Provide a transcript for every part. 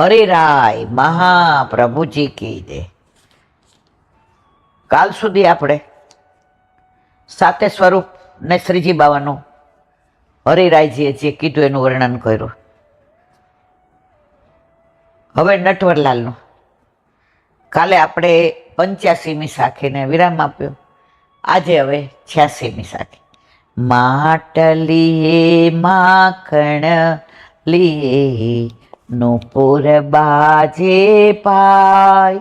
હરિરાય મહાપ્રભુજી કી દે. કાલ સુધી આપણે સાતે સ્વરૂપ ને શ્રીજી બાવાનું હરિરાયજીએ જે કીધું એનું વર્ણન કર્યું. હવે નટવરલાલનું. કાલે આપણે પંચ્યાસીમી સાખીને વિરામ આપ્યો. આજે હવે છ્યાસીમી સાખી માટલીએ માખણ લીએ નુપુર બાજે પાય,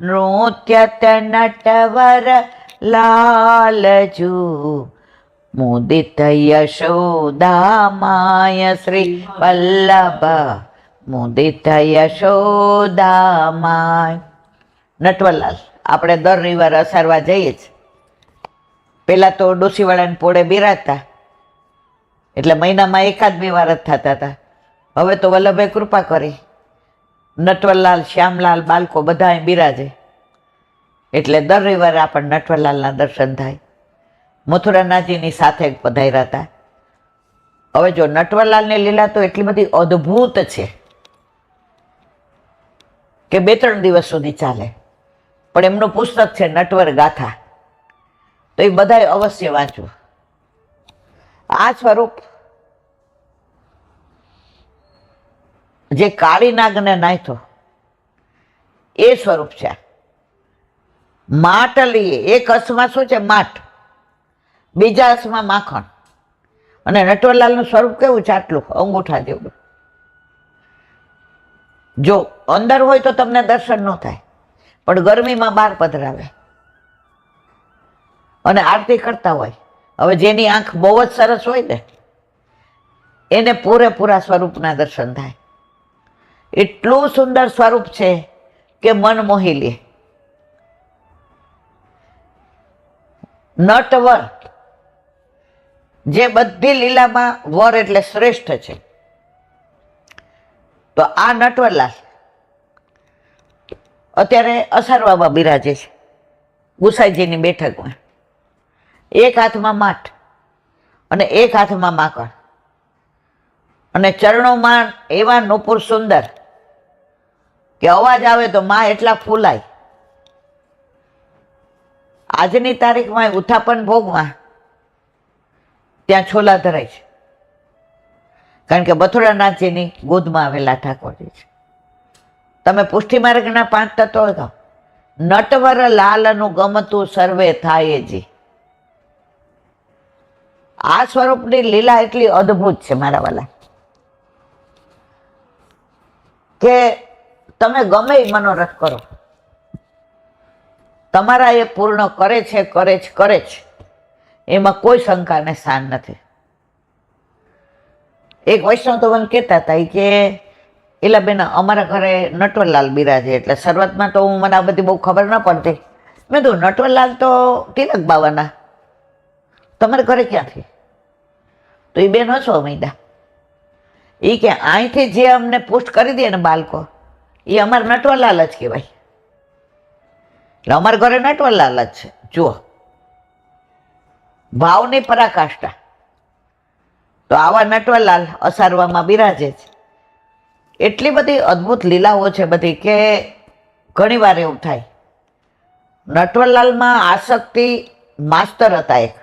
નૃત્ય નટવર લાલજુ. મુદિત યશોદામાય શ્રી વલ્લભ મુદિત યશોદામાય નટવરલાલ, આપણે દર રવિવારે અસારવા જઈએ જ. પહેલાં તો ડોસીવાળાને પોળે બિરાતા એટલે મહિનામાં એકાદ બે વાર જ થતા હતા. હવે તો વલ્લભભાઈ કૃપા કરી. નટવરલાલ, શ્યામલાલ બાલકો બધા બિરાજે. એટલે દર રવિવારે આપણને નટવરલાલના દર્શન થાય. મથુરાનાજીની સાથે પધાર્યા હતા. હવે જો નટવરલાલની લીલા તો એટલી બધી અદ્ભુત છે કે બે ત્રણ દિવસ સુધી ચાલે. પણ એમનું પુસ્તક છે નટવર ગાથા. તો એ બધાએ અવશ્ય વાંચવું આ સ્વરૂપ જે કાળી નાગને નાખ્યો એ સ્વરૂપ છે. માટ લઈએ એક અસમાં શું છે? માટ બીજા અસમાં માખણ. અને નટવરલાલનું સ્વરૂપ કેવું છે? આટલું, અંગૂઠા જેવું. જો અંદર હોય તો તમને દર્શન ન થાય, પણ ગરમીમાં બહાર પધરાવે. અને આરતી કરતા હોય, હવે જેની આંખ બહુ જ સરસ હોય ને, એને પૂરેપૂરા સ્વરૂપના દર્શન થાય. એટલું સુંદર સ્વરૂપ છે કે મન મોહી લે. નટવર જે બધી લીલામાં વર એટલે શ્રેષ્ઠ છે. તો આ નટવરલાલ અત્યારે અસારવામાં બિરાજે છે, ગુસાઈજીની બેઠકમાં એક હાથમાં માઠ અને એક હાથમાં માકડ. અને ચરણોમાં એવા નુપુર સુંદર કે અવાજ આવે તો માં એટલા ફૂલાય. આજની તારીખમાં ઉથાપન ભોગમાં ત્યાં છોલા ધરાય છે. કારણ કે બથુરાનાથજીની ગોદમાં આવેલા ઠાકોરજી છે. તમે પુષ્ટિ માર્ગના પાંચ તત્વો કહો નટવર લાલનું ગમતું સર્વે થાય જી. આ સ્વરૂપની લીલા એટલી અદ્ભુત છે મારા વાલા. કે તમે ગમે એ મનોરથ કરો. તમારા એ પૂર્ણ કરે છે કરે છે કરે છે એમાં કોઈ શંકાને સ્થાન નથી. એક વૈષ્ણવ તો મને કહેતા હતા કે એલા બેન અમારા ઘરે નટવરલાલ બિરાજે એટલે શરૂઆતમાં તો હું મને આ બધી બહુ ખબર ન પડતી. મેં કીધું, નટવરલાલ તો તિલક બાવાના. તમારે ઘરે ક્યાંથી? તો એ બેન હસો મીંડા એ કે, અહીંથી જે અમને પુષ્ટ કરી દે ને બાળકો એ અમારે નટવરલાલ જ કહેવાય. એટલે અમારા ઘરે નટવરલાલ જ છે. જુઓ. ભાવની પરાકાષ્ઠા. તો આવા નટવરલાલ અસારવામાં બિરાજે છે. એટલી બધી અદ્ભુત લીલાઓ છે બધી કે ઘણીવાર એવું થાય. નટવરલાલમાં આસક્તિ માસ્તર હતા એક.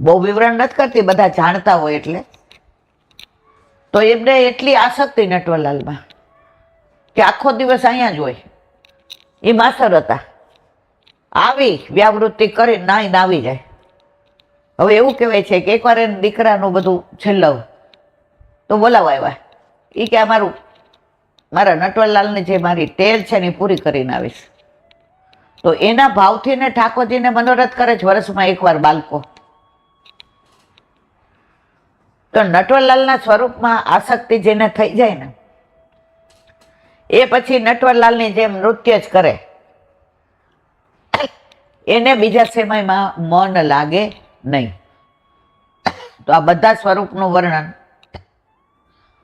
બહુ વિવરણ નથી કરતી, બધા જાણતા હોય એટલે. તો એમને એટલી આસક્તિ નટવરલાલમાં કે આખો દિવસ અહીંયા જ હોય. એ માસ્તર હતા. આવી વ્યાવૃત્તિ કરી નાઈને આવી જાય. હવે એવું કહેવાય છે કે એકવાર એને દીકરાનું બધું છેલ્લવ, તો બોલાવા આવ્યા. એ કે અમારું મારું, મારા નટવરલાલની જે મારી ટેલ છે ને પૂરી કરીને આવીશ. તો એના ભાવથી ને ઠાકોરજીને મનોરથ કરે છે વર્ષમાં એકવાર બાળકો. તો નટવરલાલના સ્વરૂપમાં આસક્તિ જેને થઈ જાય ને એ પછી નટવરલાલની જેમ નૃત્ય જ કરે. એને બીજા સમયમાં મન લાગે નહીં. તો આ બધા સ્વરૂપનું વર્ણન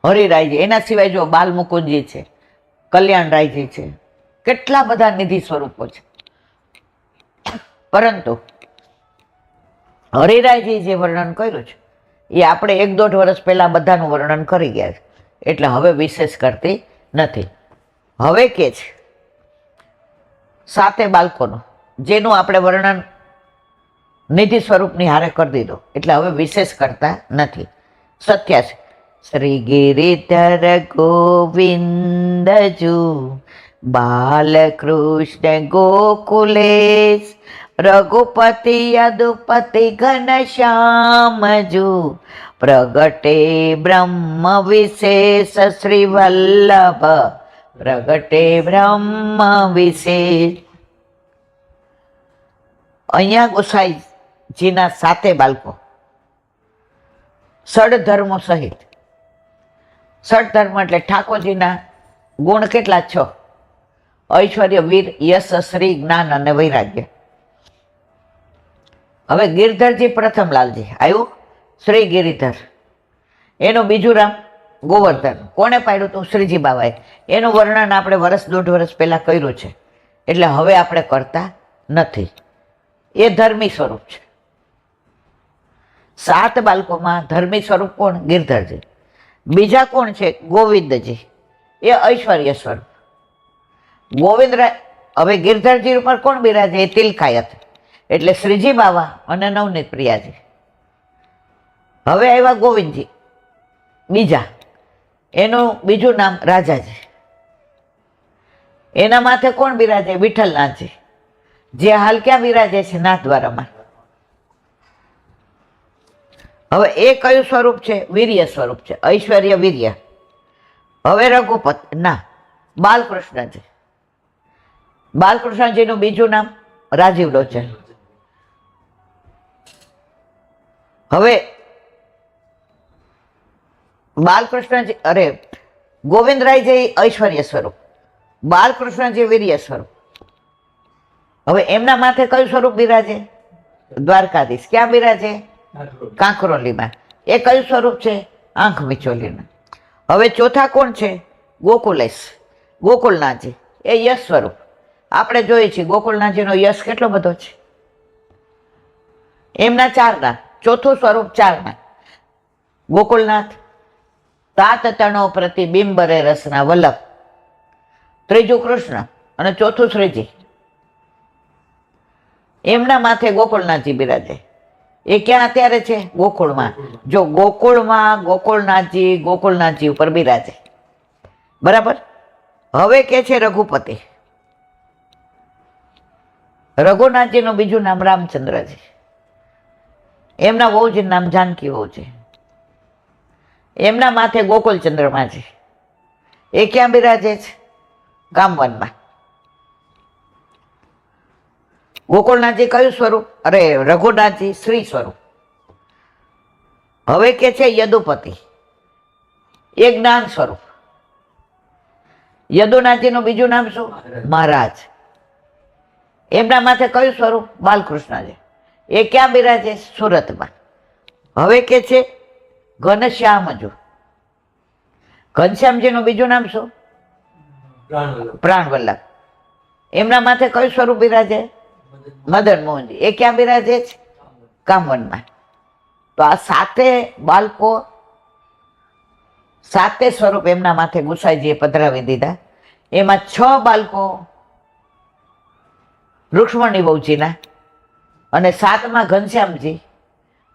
હરિરાયજી, એના સિવાય જો બાલ મુકુંદજી છે, કલ્યાણરાયજી છે, કેટલા બધા નિધિ સ્વરૂપો છે. પરંતુ હરિરાયજી જે વર્ણન કર્યું છે, એ આપણે એક દોઢ વર્ષ પહેલાં બધાનું વર્ણન કરી ગયા છે. એટલે હવે વિશેષ કરતી નથી. હવે કે છે? સાતે બાળકોનું, જેનું આપણે વર્ણન નિધિ સ્વરૂપની હારે કરી દીધો. એટલે હવે વિશેષ કરતા નથી. સત્યાસી શ્રી ગિરિધર ગોવિંદજુ, બાલકૃષ્ણ ગોકુલેશ, રઘુપતિ યદુપતિ ઘનશ્યામજુ, પ્રગટે બ્રહ્મ વિશેષ શ્રી વલ્લભ પ્રગટે બ્રહ્મ વિશે. અહીંયા ગોસાઈજીના સાતે બાળકો. સડધર્મો સહિત. સડધર્મ એટલે ઠાકોરજીના ગુણ કેટલા છ? ઐશ્વર્ય, વીર, યશ, શ્રી, જ્ઞાન અને વૈરાગ્ય. હવે ગિરધરજી પ્રથમ લાલજી આવ્યું. શ્રી ગિરિધર. એનું બીજું નામ ગોવર્ધન. કોણે પાડ્યું હતું? શ્રીજી બાબાએ એનું વર્ણન આપણે વર્ષ દોઢ વર્ષ પહેલાં કર્યું છે. એટલે હવે આપણે કરતા નથી. એ ધર્મી સ્વરૂપ છે. સાત બાળકોમાં ધર્મી સ્વરૂપ કોણ? ગિરધરજી. બીજા કોણ છે? ગોવિંદજી. એ ઐશ્વર્ય સ્વરૂપ. ગોવિંદ હવે ગિરધરજી ઉપર કોણ બિરાજે? એ તિલકાયત. એટલે શ્રીજી બાવા અને નવનીત પ્રિયાજી. હવે આવ્યા ગોવિંદજી. બીજા. એનું બીજું નામ રાજાજી. એના માથે કોણ બિરાજે? વિઠ્ઠલનાથજી. જે હાલ ક્યાં બિરાજે છે? નાથ દ્વારામાં હવે એ કયું સ્વરૂપ છે? વીર્ય સ્વરૂપ છે. ઐશ્વર્ય વીર્ય. હવે રઘુપત, ના, બાલકૃષ્ણજી. બાલકૃષ્ણજીનું બીજું નામ રાજીવ લોચન. હવે બાલકૃષ્ણજી, અરે, ગોવિંદરાયજી ઐશ્વર્ય સ્વરૂપ. બાલકૃષ્ણજી વીર્ય સ્વરૂપ. હવે એમના માથે કયું સ્વરૂપ બિરાજે? દ્વારકાધીશ. ક્યાં બિરાજે? કાંકરોલીમાં. એ કયું સ્વરૂપ છે? આંખ મિચોલીનું હવે ચોથા કોણ છે? ગોકુલેશ. ગોકુલનાથજી. એ યશ સ્વરૂપ. આપણે જોઈએ છીએ ગોકુલનાથજીનો યશ કેટલો બધો છે? એમના ચારના. ચોથું સ્વરૂપ ચારના. ગોકુલનાથ તાત તણો પ્રતિબિંબરે રસના વલ્લભ. ત્રીજું કૃષ્ણ અને ચોથું શ્રીજી. એમના માથે ગોકુળનાથજી બિરાજે. એ ક્યાં અત્યારે છે? ગોકુળમાં. જો ગોકુળમાં ગોકુળનાથજી ગોકુળનાથજી ઉપર બિરાજે. બરાબર? હવે કે છે રઘુપતિ? રઘુનાથજીનું બીજું નામ રામચંદ્રજી. એમના વહુજી નામ જાનકી વહુ છે. એમના માથે ગોકુલ ચંદ્રમાજી એ ક્યાં બિરાજે છે? ગામવનમાં ગોકુળનાથજી કયું સ્વરૂપ? અરે રઘુનાથજી શ્રી સ્વરૂપ. હવે કે છે યદુપતિ. એ જ્ઞાન સ્વરૂપ. યદુનાથજીનું બીજું નામ શું? મહારાજ. એમના માથે કયું સ્વરૂપ? બાલકૃષ્ણજી. એ ક્યાં બિરાજે? સુરતમાં. હવે કે છે ઘનશ્યામજુ. ઘનશ્યામજીનું બીજું નામ શું? પ્રાણવલ્લભ. એમના માથે કયું સ્વરૂપ બિરાજે? મદન મોહનજી. એ ક્યાં બિરાજે છે? કામવનમાં. તો આ સાતે બાળકો સાતે સ્વરૂપ એમના માથે ગુસાઈજીએ પધરાવી દીધા. એમાં છ બાળકો રુક્ષ્મણી વહુજીના અને સાતમાં ઘનશ્યામજી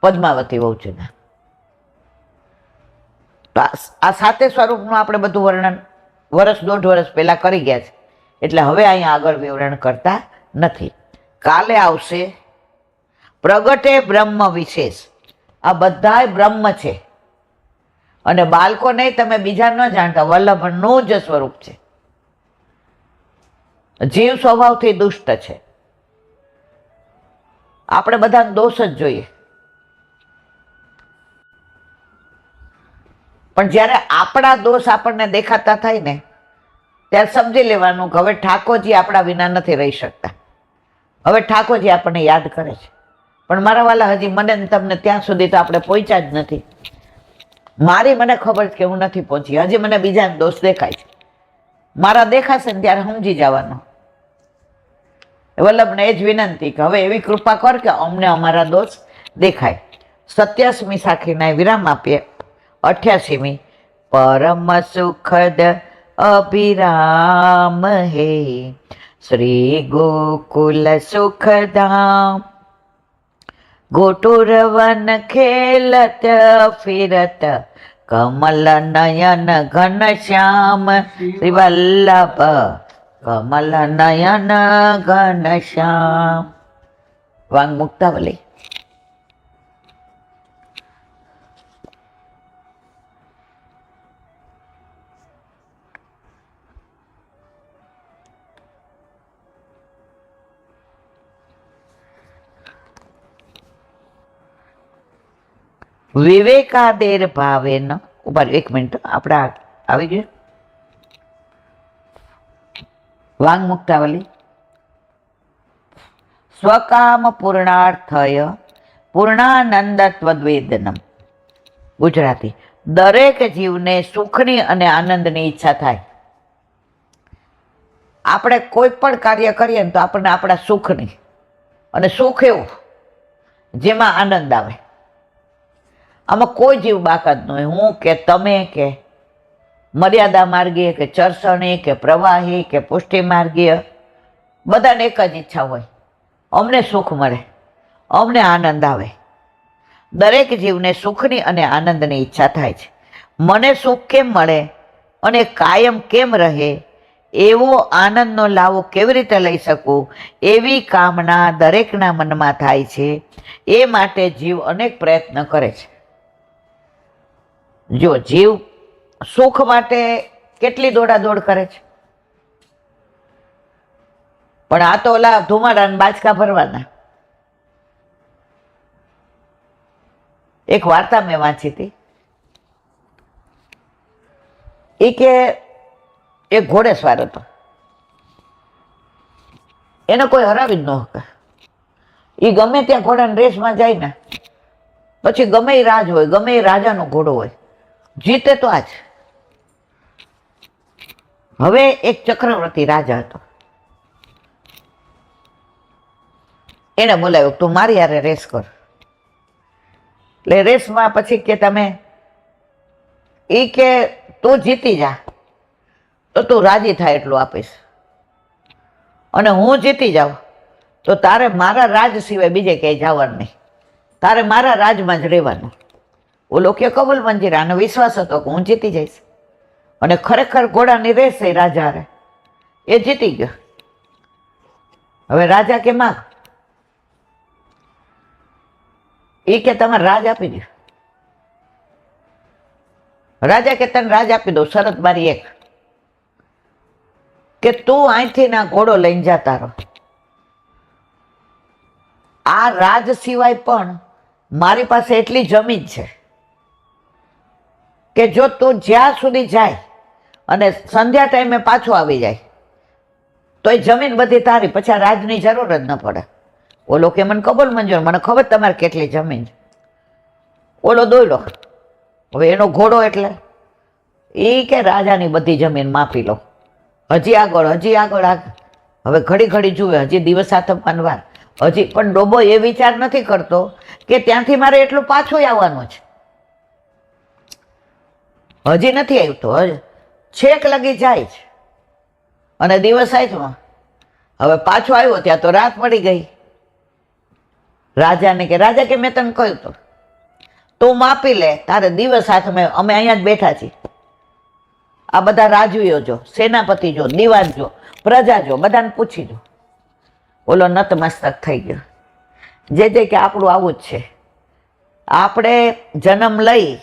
પદ્માવતી બહુજીના તો આ- સાતે સ્વરૂપનું આપણે બધું વર્ણન વર્ષ દોઢ વર્ષ પહેલાં કરી ગયા છે. એટલે હવે અહીંયા આગળ વિવરણ કરતા નથી. કાલે આવશે પ્રગટે બ્રહ્મ વિશેષ. આ બધાય બ્રહ્મ છે. અને બાળકો નહીં, તમે બીજા ન જાણતા, વલ્લભનું જ સ્વરૂપ છે. જીવ સ્વભાવથી દુષ્ટ છે. આપણે બધાને દોષ જ જોઈએ. પણ જ્યારે આપણા દોષ આપણને દેખાતા થાય ને, ત્યારે સમજી લેવાનું કે હવે ઠાકોરજી આપણા વિના નથી રહી શકતા. હવે ઠાકોરજી આપણને યાદ કરે છે. પણ મારા વાલા હજી મને તમને ત્યાં સુધી તો આપણે પહોંચ્યા જ નથી. મારી મને ખબર કે હું નથી પહોંચી. હજી મને બીજાને દોષ દેખાય છે. મારા દેખાશે ને ત્યારે સમજી જવાનું. વલ્લભને એ જ વિનંતી કે હવે એવી કૃપા કર કે અમને અમારા દોષ દેખાય. સત્યાસમી સાખીના વિરામ આપીએ. અઠ્યાસીમી. પરમ સુખદ અભિરામ હે. શ્રી ગોકુલ સુખધામ. ગોટુરવન ખેલત ફિરત. કમલ નયન ઘન શ્યામ. શ્રી વલ્લભ કમલ નયન ઘન શ્યામ. વાંગ મુક્તાવલી. વિવેકાદેર ભાવેન. ઉપર એક મિનિટ. આપણે આવી ગયું. વાંગ મુક્તાવલી. સ્વકામ પૂર્ણાર્થય પૂર્ણાનંદ ત્વદ્વેદનમ. ગુજરાતી. દરેક જીવને સુખની અને આનંદની ઈચ્છા થાય. આપણે કોઈ પણ કાર્ય કરીએ ને તો આપણને આપણા સુખની. અને સુખ એવું, જેમાં આનંદ આવે. આમાં કોઈ જીવ બાકાત ન હોય. હું કે તમે કે મર્યાદા માર્ગીય કે ચરસણી કે પ્રવાહી કે પુષ્ટિ માર્ગીય, બધાને એક જ ઈચ્છા હોય. અમને સુખ મળે, અમને આનંદ આવે. દરેક જીવને સુખની અને આનંદની ઈચ્છા થાય છે. મને સુખ કેમ મળે અને કાયમ કેમ રહે, એવો આનંદનો લાવો કેવી રીતે લઈ શકું, એવી કામના દરેકના મનમાં થાય છે. એ માટે જીવ અનેક પ્રયત્ન કરે છે. જો જીવ સુખ માટે કેટલી દોડાદોડ કરે છે? પણ આ તો ઓલા ધુમાડાને બાચકા ભરવાના. એક વાર્તા મેં વાંચી હતી. એ કે એક ઘોડેસવાર હતો. એને કોઈ હરાવી જ ન શકે એ ગમે ત્યાં ઘોડાની રેસમાં જાય ને, પછી ગમે એ રાજ હોય, ગમે એ રાજાનો ઘોડો હોય જીતે તો આજ. હવે એક ચક્રવર્તી રાજા હતો. એને બોલાવ્યો તું મારી યારે રેસ કર. એટલે રેસમાં પછી કે તમે એ કે તું જીતી જા. તો તું રાજી થાય એટલું આપીશ. અને હું જીતી જાઉં. તો તારે મારા રાજ સિવાય બીજે ક્યાંય જવાનું નહીં. તારે મારા રાજમાં જ રહેવાનું. ઓલો કે કબલ મંજીરા આને વિશ્વાસ હતો કે હું જીતી જઈશ. અને ખરેખર ઘોડાની એ રાજા હારે એ જીતી ગયો. હવે રાજા કે માગ? એ કે તમે રાજ આપી દો. રાજા કે તને રાજ આપી દો શરત મારી એક. કે તું અહીંથી ના ઘોડો લઈને જતા રહો. આ રાજ સિવાય પણ મારી પાસે એટલી જમીન છે. કે જો તું જ્યાં સુધી જાય અને સંધ્યા ટાઈમે પાછો આવી જાય તો એ જમીન બધી તારી, પછી આ રાજની જરૂર જ ન પડે. ઓલો કે મને કબૂલ મંજૂર, મને ખબર તમારે કેટલી જમીન ઓલો દોડ્યો હવે એનો ઘોડો એટલે એ કે રાજાની બધી જમીન માપી લો. હજી આગળ હજી આગળ આગળ. હવે ઘડી ઘડી જુએ, હજી દિવસ આથમવાની વાર હજી પણ ડોબો એ વિચાર નથી કરતો કે ત્યાંથી મારે એટલું પાછું આવવાનું છે. હજી નથી આવ્યું તો છેક લગી જાય છે. અને દિવસ આવ્યો હવે પાછો આવ્યો ત્યાં તો રાત મળી ગઈ. રાજાને કે, રાજા કે મેં તને કહ્યું તો, તું માપી લે, તારે દિવસ હાથમાં અમે અહીંયા જ બેઠા છીએ. આ બધા રાજવીઓ જો, સેનાપતિ જો, દિવાન જો, પ્રજા જો, બધાને પૂછી જો. ઓલો નતમસ્તક થઈ ગયો. જે જે કે આપણું આવું જ છે. આપણે જન્મ લઈ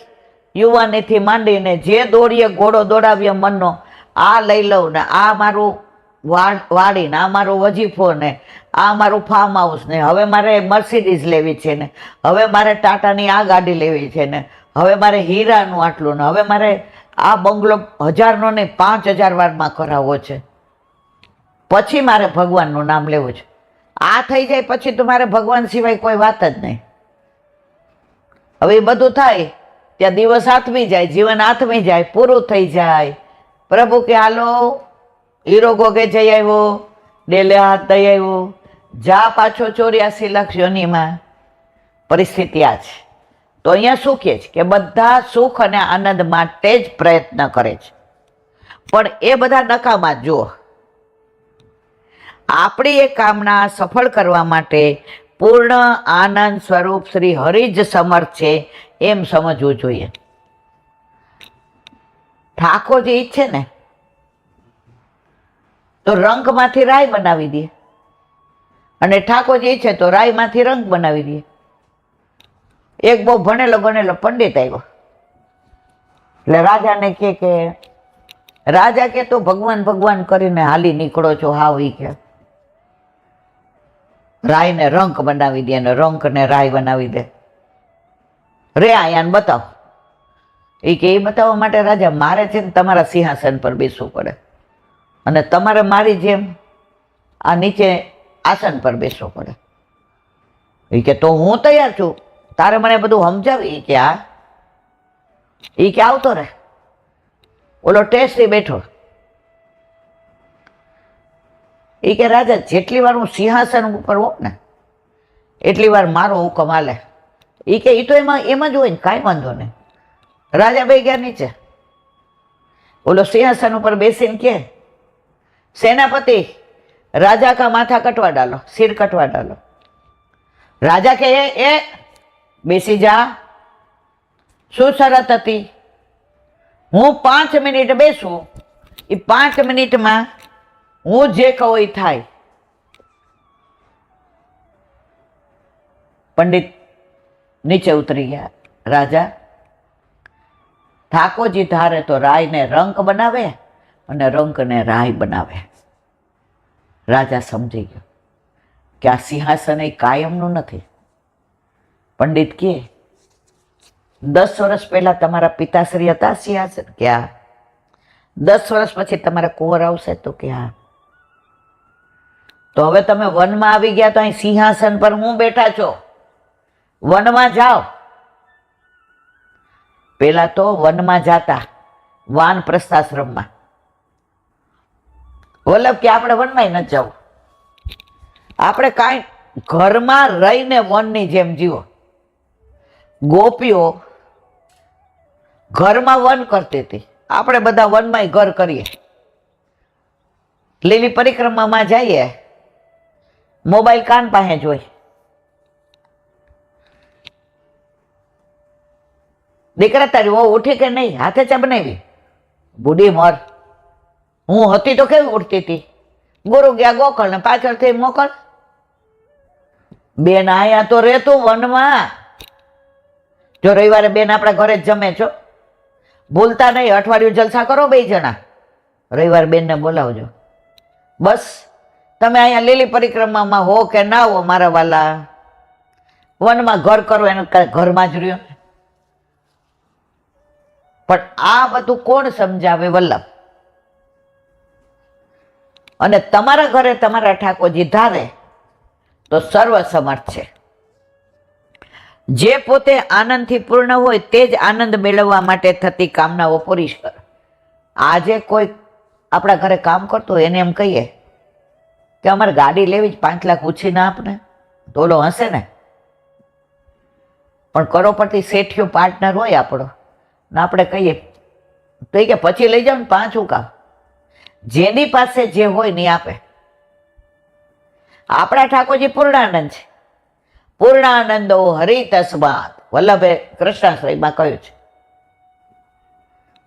યુવાનીથી માંડીને જે દોડીએ ઘોડો દોડાવીએ મનનો, આ લઈ લઉં ને, આ મારું વાડી ને, આ મારો વજીફો ને, આ મારું ફાર્મ હાઉસ ને, હવે મારે મર્સિડીઝ લેવી છે ને, હવે મારે ટાટાની આ ગાડી લેવી છે ને, હવે મારે હીરાનું આટલું ને, હવે મારે આ બંગલો હજારનો ને પાંચ હજાર વારમાં કરાવવો છે. પછી મારે ભગવાનનું નામ લેવું છે. આ થઈ જાય પછી તો મારે ભગવાન સિવાય કોઈ વાત જ નહીં. હવે એ બધું થાય ત્યાં દિવસ આથમી જાય, જીવન આથમી જાય, પૂરું થઈ જાય. પ્રભુ કે, હાલો, હીરો ગોગે જઈ આવ્યો, ડેલે હાથ દઈ આવ્યો. જા પાછો ચોર્યાસી લાખ યોનીમાં. પરિસ્થિતિ આ છે. તો અહીંયા શું કહે છે? કે બધા સુખ અને આનંદ માટે જ પ્રયત્ન કરે છે. પણ એ બધા નકામા જુઓ. આપણી એ કામના સફળ કરવા માટે પૂર્ણ આનંદ સ્વરૂપ શ્રી હરિ જ સમર્થ છે એમ સમજવું જોઈએ. ઠાકોર જે ઈચ્છે ને, તો રંગમાંથી રાય બનાવી દે. અને ઠાકોર જે ઈચ્છે તો રાયમાંથી રંગ બનાવી દે. એક બહુ ભણેલો ગણેલો પંડિત આવ્યો. એટલે રાજાને કે કે, રાજા કે તો ભગવાન ભગવાન કરીને હાલી નીકળો છો, હાવ ઈ કે. રાયને રંક બનાવી દે અને રંકને રાય બનાવી દે. રે આયાન બતાવ. એ કે એ બતાવવા માટે રાજા મારે છે ને તમારા સિંહાસન પર બેસવું પડે. અને તમારે મારી જેમ આ નીચે આસન પર બેસવું પડે. એ કે તો હું તૈયાર છું. તારે મને બધું સમજાવી? કે આ એ કે આવતો રહે. ઓલો ટેસ્ટી બેઠો. એ કે રાજા, જેટલી વાર હું સિંહાસન ઉપર હોઉં ને, એટલી વાર મારો હુકમ હાલે. એ કે એ તો એમાં, એમ જ હોય ને, કાંઈ વાંધો નહીં. રાજા બે ગયા નીચે. ઓલો સિંહાસન ઉપર બેસીને કે, સેનાપતિ, રાજા કા માથા કટવા ડાલો, સિર કટવા ડાલો. રાજા કે, એ બેસી જા. શું શરત હતી? હું પાંચ મિનિટ બેસું. એ પાંચ મિનિટમાં હું જે કહું એ થાય. પંડિત નીચે ઉતરી ગયા. રાજા, ઠાકોરજી ધારે તો રાયને રંક બનાવે અને રંકને રાય બનાવે. રાજા સમજી ગયો કે આ સિંહાસન એ કાયમનું નથી. પંડિત કે, દસ વર્ષ પહેલા તમારા પિતાશ્રી હતા સિંહાસન? કે, હા. દસ વર્ષ પછી તમારા કુંવર આવશે? તો કે, હા. તો હવે તમે વનમાં આવી ગયા તો અહીં સિંહાસન પર હું બેઠા છો? વનમાં જાઓ. પેલા તો વનમાં જાતા વાન પ્રસ્થાશ્રમમાં. વલ્લભ, કે આપણે વનમાં ન જવું આપણે કાંઈ ઘરમાં રહીને વનની જેમ જીવો. ગોપીઓ ઘરમાં વન કરતી હતી. આપણે બધા વનમાં ઘર કરીએ. લીલી પરિક્રમામાં જઈએ. મોબાઈલ કાન પાસે જોઈ દીકરા તારી વહુ ઉઠી કે નહીં? હાથે ચા બનાવી? બુડી મર. હું હતી તો કેવી ઉઠતી હતી? ગુરુ ગયા ગોકળ ને પાછળથી મોકળ. બેન આયા તો રહેતું વનમાં. જો રવિવારે બેન આપણા ઘરે જ જમે છો. ભૂલતા નહીં, અઠવાડિયું જલસા કરો બે જણા. રવિવાર બેનને બોલાવજો. બસ, તમે અહીંયા લીલી પરિક્રમામાં હો કે ના હો મારા વાલા? વનમાં ઘર કરો, એને ઘરમાં જ રહ્યો? પણ આ બધું કોણ સમજાવે વલ્લભ? અને તમારા ઘરે તમારા ઠાકોરજી ધારે તો સર્વ સમર્થ છે. જે પોતે આનંદથી પૂર્ણ હોય તે જ આનંદ મેળવવા માટે થતી કામનાઓ પૂરી કર. આજે કોઈ આપણા ઘરે કામ કરતો એને એમ કહીએ કે અમારે ગાડી લેવી જ પાંચ લાખ ઉછીને આપને, ઢોલો હશે ને? પણ કરોપતિ શેઠિયો પાર્ટનર હોય આપણો. ને આપણે કહીએ, તો એ કે પછી લઈ જાઓ ને પાંચ કામ. જેની પાસે જે હોય ને આપે. આપણા ઠાકોરજી પૂર્ણાનંદ છે. પૂર્ણાનંદો હરિ વલ્લભે કૃષ્ણાશ્રયમાં કહ્યું છે.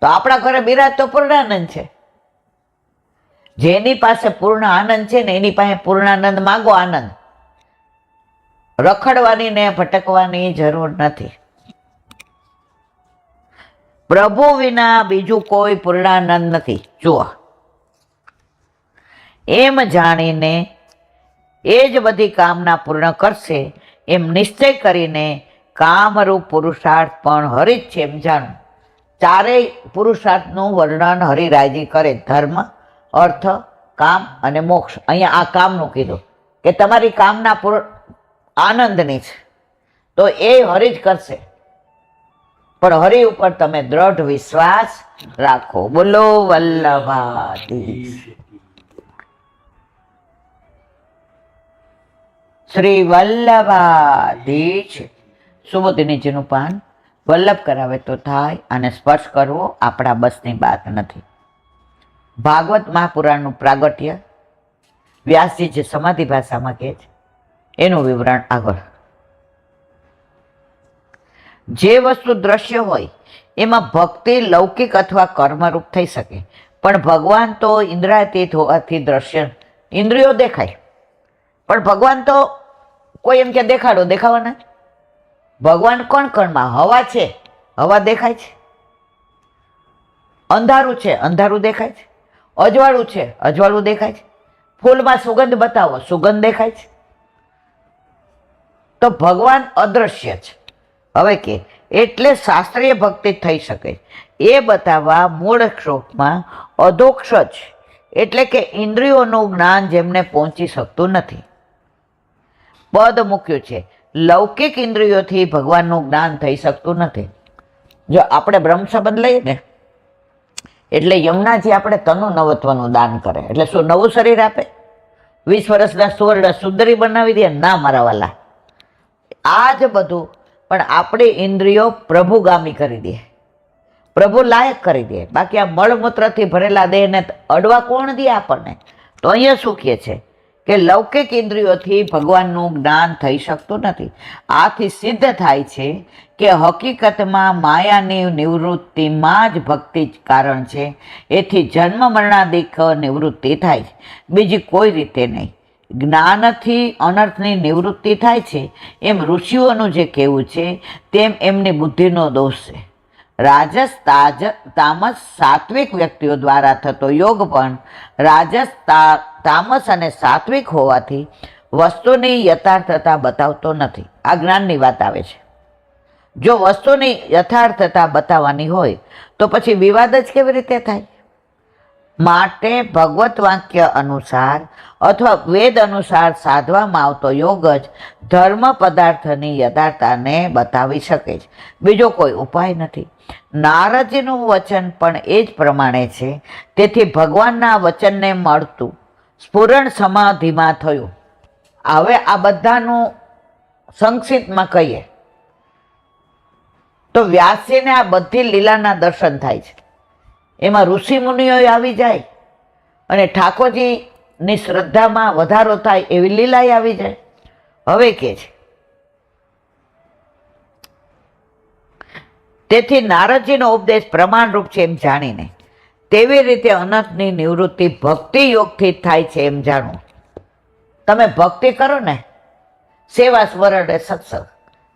તો આપણા ઘરે બિરાજ તો પૂર્ણાનંદ છે. જેની પાસે પૂર્ણ આનંદ છે ને એની પાસે પૂર્ણાનંદ માગો આનંદ. રખડવાની ને ભટકવાની જરૂર નથી. પ્રભુ વિના બીજું કોઈ પૂર્ણાનંદ નથી. જુઓ. એમ જાણીને એ જ બધી કામના પૂર્ણ કરશે, એમ નિશ્ચય કરીને કામરૂપ પુરુષાર્થ પણ હરિ જ છે એમ જાણો. ચારેય પુરુષાર્થનું વર્ણન હરિરાયજી કરે, ધર્મ, અર્થ, કામ અને મોક્ષ. અહીંયા આ કામનું કીધું કે તમારી કામના પૂર આનંદની છે. તો એ હરિ જ કરશે. પણ હરિ ઉપર તમે દ્રઢ વિશ્વાસ રાખો. બોલો, વલ્લભાદી. શ્રી વલ્લભાધીશ નીચેનું પાન વલ્લભ કરાવે તો થાય અને સ્પર્શ કરવો આપણા બસની વાત નથી. ભાગવત મહાપુરાણનું પ્રાગટ્ય વ્યાસજી જે સમાધિ ભાષામાં કહે છે, એનું વિવરણ આગળ. જે વસ્તુ દ્રશ્ય હોય, એમાં ભક્તિ, લૌકિક અથવા કર્મરૂપ થઈ શકે. પણ ભગવાન તો ઇન્દ્રાતીત હોવાથી દ્રશ્ય ઇન્દ્રિયો દેખાય. પણ ભગવાન તો કોઈ એમ કે દેખાડો, દેખાવાના? ભગવાન કોણ કણમાં? હવા છે. હવા દેખાય છે. અંધારું છે. અંધારું દેખાય છે. અજવાળું છે. અજવાળું દેખાય છે. ફૂલમાં સુગંધ બતાવો. સુગંધ દેખાય છે. તો ભગવાન અદ્રશ્ય છે. હવે કે એટલે શાસ્ત્રીય ભક્તિ થઈ શકે. એ બતાવવા મૂળ શ્લોકમાં અધોક્ષ જ, એટલે કે ઇન્દ્રિયોનું જ્ઞાન જેમને પહોંચી શકતું નથી. પદ મૂક્યું છે. લૌકિક ઇન્દ્રિયોથી ભગવાનનું જ્ઞાન થઈ શકતું નથી. જો આપણે બ્રહ્મ સંબંધ લઈએ ને, એટલે યમુનાજી આપણે તનુ નવત્વનું દાન કરે. એટલે શું, નવું શરીર આપે? વીસ વર્ષના સુવર્ણ સુંદરી બનાવી દે ના મારા વાલા આ જ બધું પણ આપણે ઇન્દ્રિયો પ્રભુગામી કરી દે. પ્રભુ લાયક કરી દે. બાકી આ મળમૂત્રથી ભરેલા દેહને અડવા કોણ દે આપણને? તો અહીંયા શું કહે છે? કે લૌકિક ઇન્દ્રિયોથી ભગવાનનું જ્ઞાન થઈ શકતું નથી. આથી સિદ્ધ થાય છે કે હકીકતમાં માયાની નિવૃત્તિમાં જ ભક્તિ જ કારણ છે. એથી જન્મ મરણાદિક નિવૃત્તિ થાય બીજી કોઈ રીતે નહીં. જ્ઞાનથી અનર્થની નિવૃત્તિ થાય છે, એમ ઋષિઓનું જે કહેવું છે, તેમ એમની બુદ્ધિનો દોષ છે. રાજસ તાજ, તામસ સાત્વિક વ્યક્તિઓ દ્વારા થતો યોગ પણ રાજસ તામસ અને સાત્વિક હોવાથી વસ્તુની યથાર્થતા બતાવતો નથી. આ જ્ઞાનની વાત આવે છે. જો વસ્તુની યથાર્થતા બતાવવાની હોય, તો પછી વિવાદ જ કેવી રીતે થાય? માટે ભગવત વાક્ય અનુસાર અથવા વેદ અનુસાર સાધવામાં આવતો યોગ જ ધર્મ પદાર્થની યથાર્થતાને બતાવી શકે છે. બીજો કોઈ ઉપાય નથી. નારદજીનું વચન પણ એ જ પ્રમાણે છે. તેથી ભગવાનના વચનને મળતું સ્ફુરણ સમાધિમાં થયું. હવે આ બધાનું સંક્ષિપ્તમાં કહીએ. તો વ્યાસજીને આ બધી લીલાના દર્શન થાય છે. એમાં ઋષિ મુનિઓ આવી જાય અને ઠાકોરજીની શ્રદ્ધામાં વધારો થાય એવી લીલાએ આવી જાય. હવે કે છે? તેથી નારદજીનો ઉપદેશ પ્રમાણરૂપ છે એમ જાણીને. તેવી રીતે અનંતની નિવૃત્તિ ભક્તિ યોગથી થાય છે એમ જાણવું તમે ભક્તિ કરો ને, સેવા સ્મરણ સત્સંગ.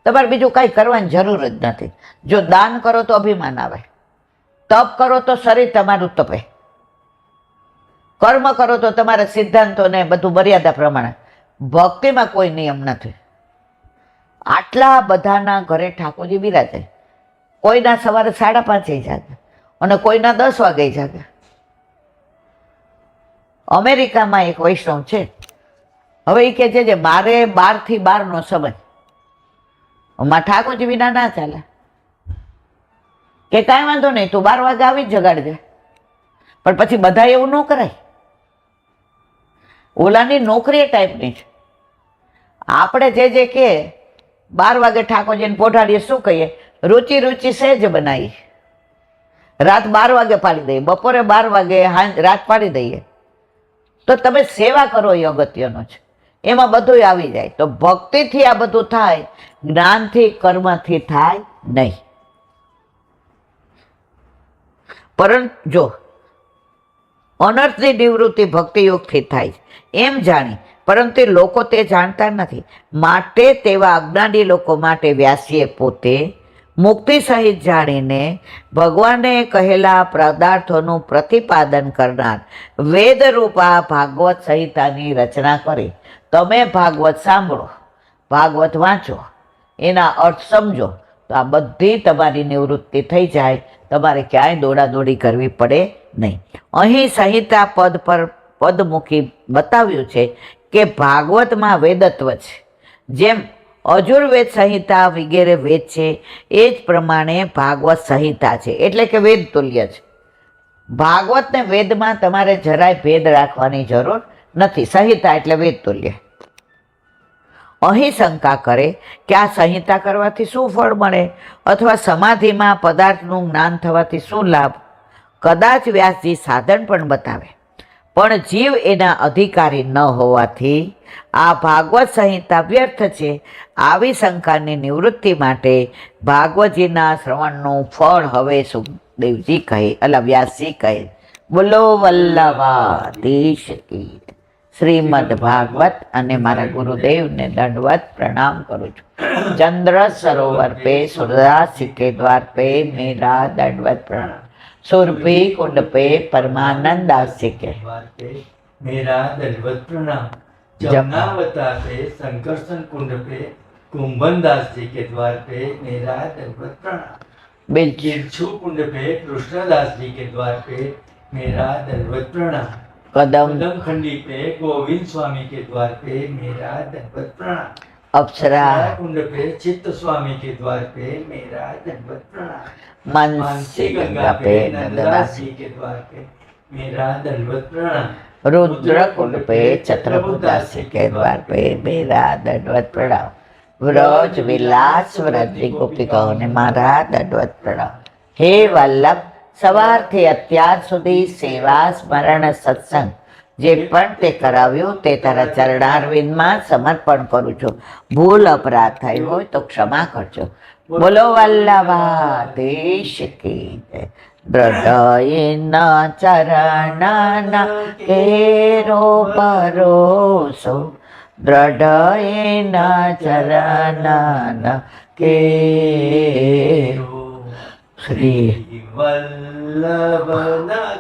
તમારે બીજું કાંઈ કરવાની જરૂર જ નથી. જો દાન કરો તો અભિમાન આવે. તપ કરો તો શરીર તમારું તપે. કર્મ કરો તો તમારા સિદ્ધાંતોને બધું મર્યાદા પ્રમાણે. ભક્તિમાં કોઈ નિયમ નથી. આટલા બધાના ઘરે ઠાકોરજી બિરાજે. કોઈના સવારે સાડા પાંચે જાગે અને કોઈના દસ વાગે જાગે. અમેરિકામાં એક વૈષ્ણવ છે. હવે એ કહે છે જે મારે બારથી બારનો સમય. માં ઠાકોરજી વિના ના ચાલે. કે કાંઈ વાંધો નહીં, તું બાર વાગે આવી જ જગાડજે પણ પછી બધા એવું ન કરાય. ઓલાની નોકરી એ ટાઈપની છે. આપણે જે જે કે બાર વાગે ઠાકોરજીને પોઢાડીએ શું કહીએ? રુચિ રુચિ સહેજ બનાવી રાત બાર વાગે પાડી દઈએ, બપોરે બાર વાગે રાત પાડી દઈએ. તો તમે સેવા કરો એ અગત્યનો છે. એમાં બધું આવી જાય. તો ભક્તિથી આ બધું થાય, જ્ઞાનથી કર્મથી થાય નહીં. પરંતુ જો, અનર્થની નિવૃત્તિ ભક્તિયોગથી થાય એમ જાણી, પરંતુ લોકો તે જાણતા નથી. માટે તેવા અજ્ઞાની લોકો માટે વ્યાસીએ પોતે મુક્તિ સહિત જાણીને ભગવાને કહેલા પદાર્થોનું પ્રતિપાદન કરનાર વેદરૂપા ભાગવત સંહિતાની રચના કરી. તમે ભાગવત સાંભળો, ભાગવત વાંચો, એના અર્થ સમજો, તો આ બધી તમારી નિવૃત્તિ થઈ જાય. તમારે ક્યાંય દોડાદોડી કરવી પડે નહીં. અહીં સંહિતા પદ પર પદ મૂકી બતાવ્યું છે કે ભાગવતમાં વેદત્વ છે. જેમ અજુર્વેદ સંહિતા વગેરે વેદ છે, એ જ પ્રમાણે ભાગવત સંહિતા છે. એટલે કે વેદ તુલ્ય છે. ભાગવતને વેદમાં તમારે જરાય ભેદ રાખવાની જરૂર નથી. સંહિતા એટલે વેદ તુલ્ય. અહીં શંકા કરે કે આ સંહિતા કરવાથી શું ફળ મળે અથવા સમાધિમાં પદાર્થનું જ્ઞાન થવાથી શું લાભ? કદાચ વ્યાસજી સાધન પણ બતાવે. પણ જીવ એના અધિકારી ન હોવાથી આ ભાગવત સંહિતા વ્યર્થ છે. આવી શંકાની નિવૃત્તિ માટે ભાગવતજીના શ્રવણનું ફળ હવે સુખદેવજી કહે, અલા વ્યાસજી કહે, બોલો વલ્લભા કી. શ્રીમદ ભાગવત અને મારા ગુરુદેવને દંડવત પ્રણામ કરું છું. ચંદ્ર સરોવર પે સુરદાસી કે દ્વાર પે મેરા દંડવત પ્રણામ. સુરભી કુંડ પે પરમાનંદાસી કે મેરા દંડવત પ્રણામ. જમનાવતા પે સંકર્ષણ કુંડ પે કુંભનદાસજી કે દ્વાર પે મેરા દંડવત પ્રણામ. બિલકુલ. કુંડ પે કૃષ્ણદાસજી કે દ્વાર પે મેરા દંડવત પ્રણામ. कृष्णदास जी के द्वार पे मेरा दंडवत प्रणाम કદમ कदम खंडी पे गोविंद स्वामी के द्वार पे मेरा दंडवत प्रणाम અપ્સરા कुंड पे चित्त स्वामी के द्वार पे मेरा दंडवत प्रणाम માનસી मानसी ગંગા गंगा પે पे નંદદાસ नंददास जी के द्वार पे मेरा दंडवत प्रणाम रुद्र कुंड पे छत्रपुदासी के द्वार पे मेरा दंडवत प्रणाम વ્રજ વિલાસ વ્રજની ગોપિકાઓને મારા દંડવત પ્રણામ હે વલ્લભ સવારથી અત્યાર સુધી સેવા, સ્મરણ, સત્સંગ જે પણ તે કરાવ્યું તે તારા ચરણારવિંદમાં સમર્પણ કરું છું. ભૂલ અપરાધ થઈ હોય તો ક્ષમા કરજો. બોલો, વલ્લભા, દેશ કી દ્રઢયના ચરણના કેરો પરોસો દ્રઢયના ચરણના કેરો. શ્રી વલ્લભના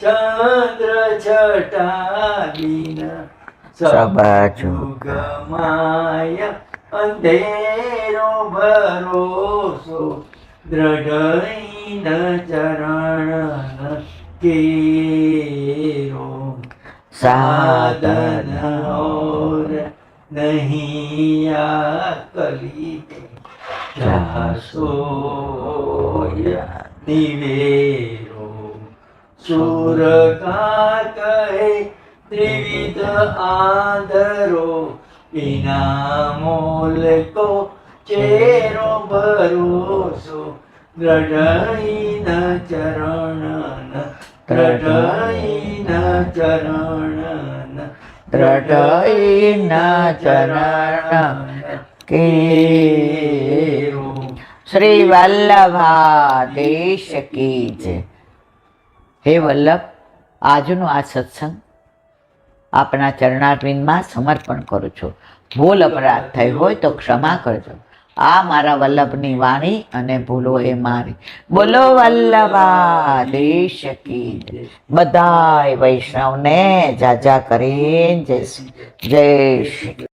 ચંદ્ર છટાલીના સભા જુગમાયા અંધેરો ભરોસો દ્રઢ ચરણ કેરો સાધન ઓર નહીં કલી જાસોયા દિવેરો. સુરકા કહે ત્રિવિધ આદરો વિના મોલ કો ચેરો ભરોસો. દ્રઢઈન ચરણ દ્રઢઈન ચરણ દ્રઢઈન ચરણ કેરો. શ્રી વલ્લભા દેશ કી જય. હે વલ્લભ, આજનો આ સત્સંગ આપણા ચરણારવિંદમાં સમર્પણ કરું છું. ભૂલ અપરાધ થઈ હોય તો ક્ષમા કરજો. આ મારા વલ્લભની વાણી અને ભૂલો એ મારી. બોલો વલ્લભા દેશ કી. બધાય વૈષ્ણવને જાજા કરીને જય શ્રી- જય શ્રી